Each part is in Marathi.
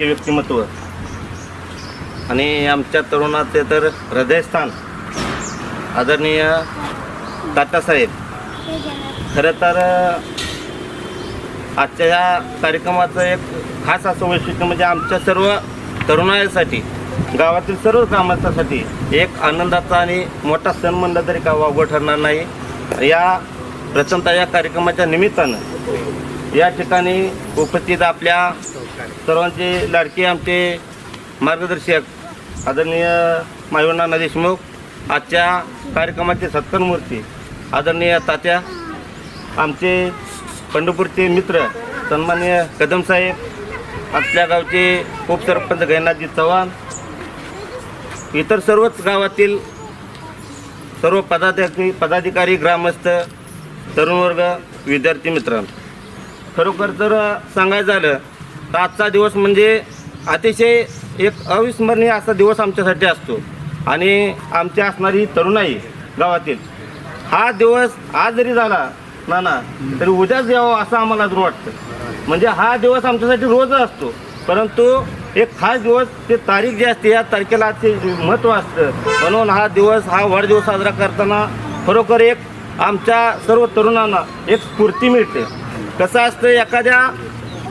हे व्यक्तिमत्व. आणि आमच्या तरुणाचे तर हृदयस्थान आदरणीय तात्यासाहेब खरं तर आजच्या या कार्यक्रमाचं एक खास असं वैशिष्ट्य म्हणजे आमच्या सर्व तरुणाईसाठी गावातील सर्व ग्रामस्थांसाठी एक आनंदाचा आणि मोठा सण म्हणला तरी का वावगं ठरणार नाही. या प्रथमतः या कार्यक्रमाच्या निमित्तानं या ठिकाणी उपस्थित आपल्या सर्वांचे लाडके आमचे मार्गदर्शक आदरणीय मायुनाना देशमुख आजच्या कार्यक्रमाचे सत्कारमूर्ती आदरणीय तात्या आमचे पंढरपूरचे मित्र सन्मान्य कदमसाहेब आपल्या गावचे उपसरपंच गैनाथजी चव्हाण इतर सर्वच गावातील सर्व पदाधिकारी पदाधिकारी ग्रामस्थ तरुण वर्ग विद्यार्थी मित्र खरोखर जर सांगायचं झालं तर आजचा दिवस म्हणजे अतिशय एक अविस्मरणीय असा दिवस आमच्यासाठी असतो. आणि आमची असणारी तरुणाई गावातील हा दिवस आज जरी झाला ना ना तरी उद्याच यावं असं आम्हाला जर वाटतं. म्हणजे हा दिवस आमच्यासाठी रोज असतो. परंतु एक खास दिवस ते तारीख जी असते या तारखेला ते महत्त्व असतं. म्हणून हा दिवस हा वाढदिवस साजरा करताना खरोखर एक आमच्या सर्व तरुणांना एक स्फूर्ती मिळते. कसं असतं एखाद्या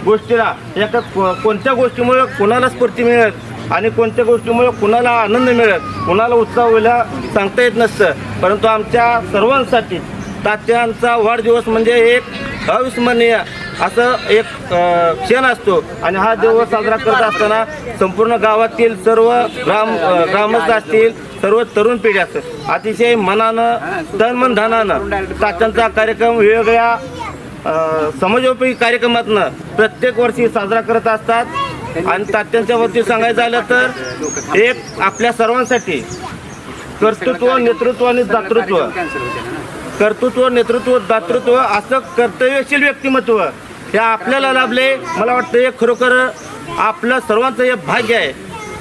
गोष्टीला एका कोणत्या गोष्टीमुळे कोणाला स्फूर्ती मिळत आणि कोणत्या गोष्टीमुळे कुणाला आनंद मिळत कुणाला उत्साह होईला सांगता येत नसतं. परंतु आमच्या सर्वांसाठी तात्यांचा वाढदिवस म्हणजे एक अविस्मरणीय असं एक क्षण असतो. आणि हा दिवस साजरा करत असताना संपूर्ण गावातील सर्व ग्राम ग्रामस्थ असतील सर्व तरुण पिढी असतात अतिशय मनानं तन मन धनानं तात्यांचा कार्यक्रम वेगवेगळ्या समाजोपयोगी कार्यक्रमातनं प्रत्येक वर्षी साजरा करत असतात. आणि तात्यांच्या वरती सांगायचं झालं तर एक आपल्या सर्वांसाठी कर्तृत्व नेतृत्व आणि दातृत्व. कर्तृत्व नेतृत्व दातृत्व असं कर्तव्यशील व्यक्तिमत्व हे आपल्याला लाभले. मला वाटतं हे खरोखर आपलं सर्वांचं हे भाग्य आहे.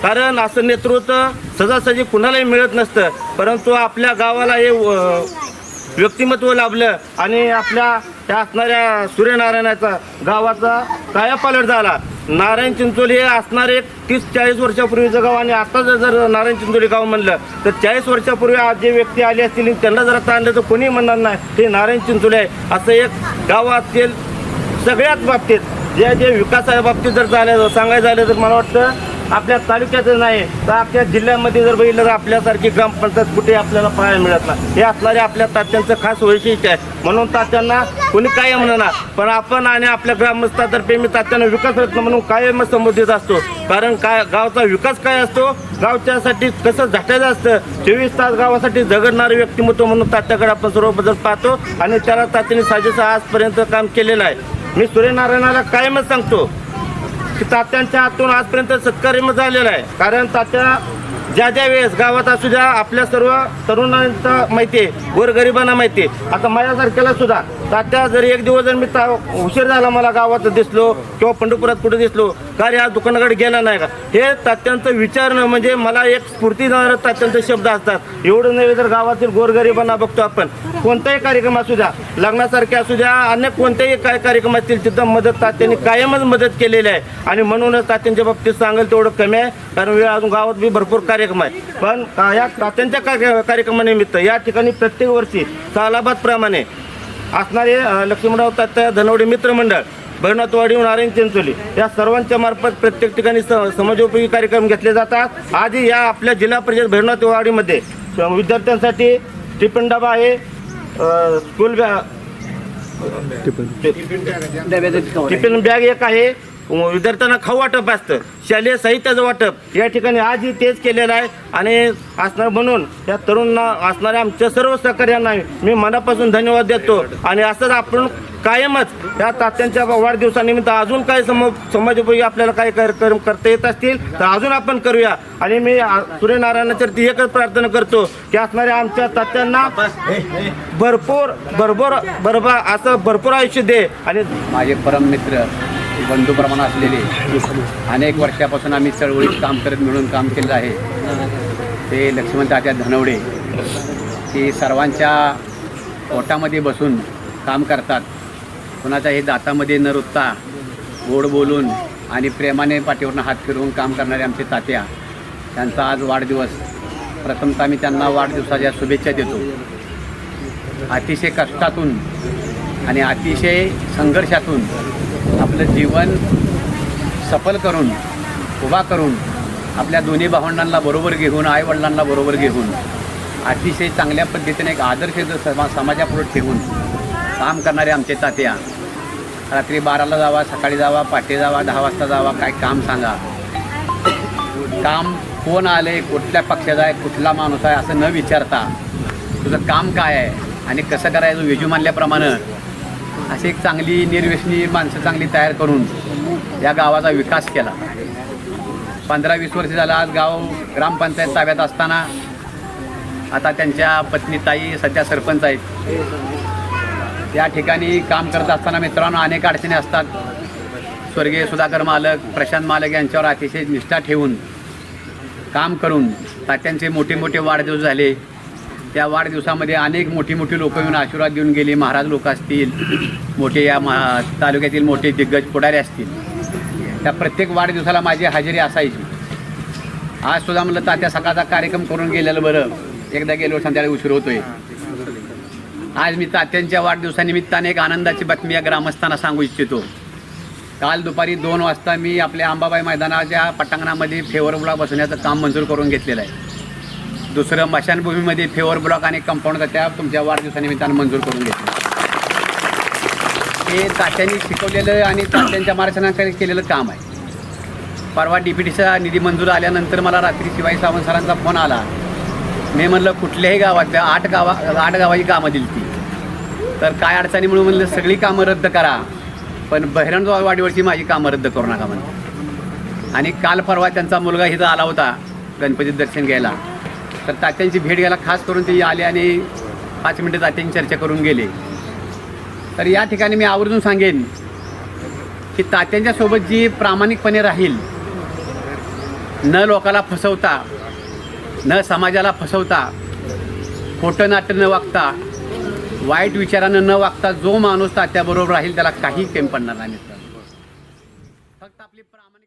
कारण असं नेतृत्व सहजासहजी कुणालाही मिळत नसतं. परंतु आपल्या गावाला हे व्यक्तिमत्व लाभलं आणि आपल्या त्या असणाऱ्या सूर्यनारायणाचा गावाचा कायापालट झाला. नारायण चिंचोली हे असणार एक तीस चाळीस वर्षापूर्वीचं गाव आणि आता जर जर नारायण चिंचोली गाव म्हणलं तर चाळीस वर्षापूर्वी आज जे व्यक्ती आले असतील त्यांना जर आता आणलं तर कोणी म्हणणार नाही हे नारायण चिंचोली आहे. असं एक गावातील सगळ्याच बाबतीत जे जे विकासाच्या बाबतीत जर झालं सांगायचं झालं तर मला वाटतं आपल्या तालुक्यातच नाही तर आपल्या जिल्ह्यामध्ये जर बघितलं तर आपल्यासारखी ग्रामपंचायत कुठे आपल्याला पाहायला मिळत नाही. हे असणारे आपल्या तात्यांचं खास वैशिष्ट्य आहे. म्हणून तात्यांना कोणी काय म्हणणार पण आपण आणि आपल्या ग्रामस्थातर्फे मी तात्यांना विकास रत्न म्हणून कायम संबोधित असतो. कारण काय गावचा विकास काय असतो? गावच्यासाठी कसं झटायचं असतं? चोवीस तास गावासाठी झगडणारं व्यक्तिमत्व म्हणून तात्याकडे आपण सर्व बदल पाहतो आणि त्याला तात्याने साजेसा आजपर्यंत काम केलेलं आहे. मी सूर्यनारायणाला कायमच सांगतो तात्यांच्या हातून आजपर्यंत सत्कार्य झालेला आहे. कारण तात्या ज्या ज्या वेळेस गावात असू द्या आपल्या सर्व तरुणांचा माहिती आहे गोरगरिबांना माहिती आहे. आता माझ्यासारख्याला सुद्धा तात्या जर एक दिवस जर मी उशीर झाला मला गावात दिसलो किंवा पंढरपुरात कुठे दिसलो का रे दुकानाकडे गेला नाही का? हे तात्यांचं विचारणं म्हणजे मला एक स्फूर्ती देणारं तात्यांचे शब्द असतात. एवढं नव्हे तर गावातील गोरगरिबांना बघतो आपण. कोणताही कार्यक्रम असू द्या लग्नासारखे असू द्या अन्य कोणत्याही काय कार्यक्रम असतील तिथं मदत तात्यांनी कायमच मदत केलेली आहे. आणि म्हणूनच तात्यांच्या बाबतीत सांगेल तेवढं कमी आहे. कारण वेळ अजून गावात बी भरपूर कार्यक्रम आहे. पण या तात्यांच्या कार्य- कार्यक्रमानिमित्त या ठिकाणी प्रत्येक वर्षी सालाबाद प्रमाणे असणारे अ, लक्ष्मणराव तात्या धनवडे मित्रमंडळ भैरनाथवाडी नारायण चिंचोली या सर्वांच्या मार्फत प्रत्येक ठिकाणी स समाजोपयोगी कार्यक्रम घेतले जातात. आधी या आपल्या जिल्हा परिषद भैरनाथवाडीमध्ये विद्यार्थ्यांसाठी टिफिन डबा आहे स्कूल बॅ टिफिन बॅग एक आहे. विद्यार्थ्यांना खाऊ वाटप असतं. शालेय साहित्याचं वाटप. या ठिकाणी आजही तेच केलेलं आहे. आणि असणार म्हणून या तरुणांना असणाऱ्या आमच्या सर्व सहकार्यांना मी मनापासून धन्यवाद देतो. आणि असंच आपण कायमच या तात्यांच्या वाढदिवसानिमित्त अजून काय सम समाजोपयोगी आपल्याला काय कार्यक्रम करता येत असतील तर अजून आपण करूया. आणि मी सूर्यनारायणाच्या ती एकच प्रार्थना करतो की असणाऱ्या आमच्या तात्यांना भरपूर भरपूर बरोबर असं भरपूर आयुष्य दे. आणि माझे परम मित्र बंधू प्रमाण असलेले. अनेक वर्षापासून आम्ही चळवळीत काम करत मिळून काम केलं आहे. ते लक्ष्मण तात्या धनवडे की सर्वांच्या पोटामध्ये बसून काम करतात. कोणाच्या हे दातामध्ये न रुतता गोड बोलून आणि प्रेमाने पाठीवरनं हात फिरवून काम करणारे आमचे तात्या त्यांचा आज वाढदिवस. प्रथमतः मी त्यांना वाढदिवसाच्या शुभेच्छा देतो. अतिशय कष्टातून आणि अतिशय संघर्षातून आपलं जीवन सफल करून उभा करून आपल्या दोन्ही भावंडांना बरोबर घेऊन आईवडिलांना बरोबर घेऊन अतिशय चांगल्या पद्धतीने एक आदर्श जो समा समाजापुढे ठेवून काम करणारे आमचे तात्या. रात्री बाराला जावा सकाळी जावा पाटे जावा दहा वाजता जावा काय काम सांगा. काम कोण आले कुठल्या पक्षाचा आहे कुठला माणूस आहे असं न विचारता तुझं काम काय आहे आणि कसं करायचं विजू मानल्याप्रमाणे अशी एक चांगली निर्व्यसनी माणसं चांगली तयार करून या गावाचा विकास केला. पंधरा वीस वर्ष झालं आज गाव ग्रामपंचायत ताब्यात असताना आता त्यांच्या पत्नी ताई सध्या सरपंच आहेत. या ठिकाणी काम करत असताना मित्रांनो अनेक अडचणी असतात. स्वर्गीय सुधाकर मालक प्रशांत मालक यांच्यावर अतिशय निष्ठा ठेवून काम करून तात्यांचे मोठे मोठे वाढदिवस झाले. त्या वाढदिवसामध्ये अनेक मोठी मोठी लोक येऊन आशीर्वाद देऊन गेले. महाराज लोक असतील मोठे या महा तालुक्यातील मोठे दिग्गज पुढारी असतील. त्या प्रत्येक वाढदिवसाला माझी हजेरी असायची. आज सुद्धा म्हणलं तात्या सकाळचा कार्यक्रम करून गेलेलं बरं. एकदा गेलो संध्याकाळी उशीर होतोय. आज मी तात्यांच्या वाढदिवसानिमित्ताने एक आनंदाची बातमी या ग्रामस्थांना सांगू इच्छितो. काल दुपारी दोन वाजता मी आपल्या अंबाबाई मैदानाच्या पटांगणामध्ये फेवर ब्लॉक बसवण्याचं काम मंजूर करून घेतलेलं आहे. दुसरं मशानभूमीमध्ये फेवर ब्लॉक आणि कंपाऊंड त्या तुमच्या वाढदिवसानिमित्तानं मंजूर करून घेतलं. हे तात्यांनी शिकवलेलं आणि तात्यांच्या मार्गदर्शनाकडे केलेलं काम आहे. परवा डी पी टीचा निधी मंजूर आल्यानंतर मला रात्री शिवाई सावंत सरांचा फोन आला. मी म्हणलं कुठल्याही गावातल्या आठ गावा आठ गावाची कामं दिली ती तर काय अडचणी म्हणून म्हणलं सगळी कामं रद्द करा. पण बहिरण वाडीवरची माझी कामं रद्द करू नका म्हणून. आणि काल परवा त्यांचा मुलगा इथं आला होता गणपती दर्शन घ्यायला. तर तात्यांची भेट घ्यायला खास करून ते आले आणि पाच मिनटं तात्यांची चर्चा करून गेले. तर या ठिकाणी मी आवर्जून सांगेन की तात्यांच्या सोबत जी प्रामाणिकपणे राहील न लोकाला फसवता न समाजाला फसवता खोटं नाटं न वागता वाईट विचारानं न वागता जो माणूस तात्याबरोबर राहील त्याला काही कमी पडणार नाही फक्त आपली प्रामाणिक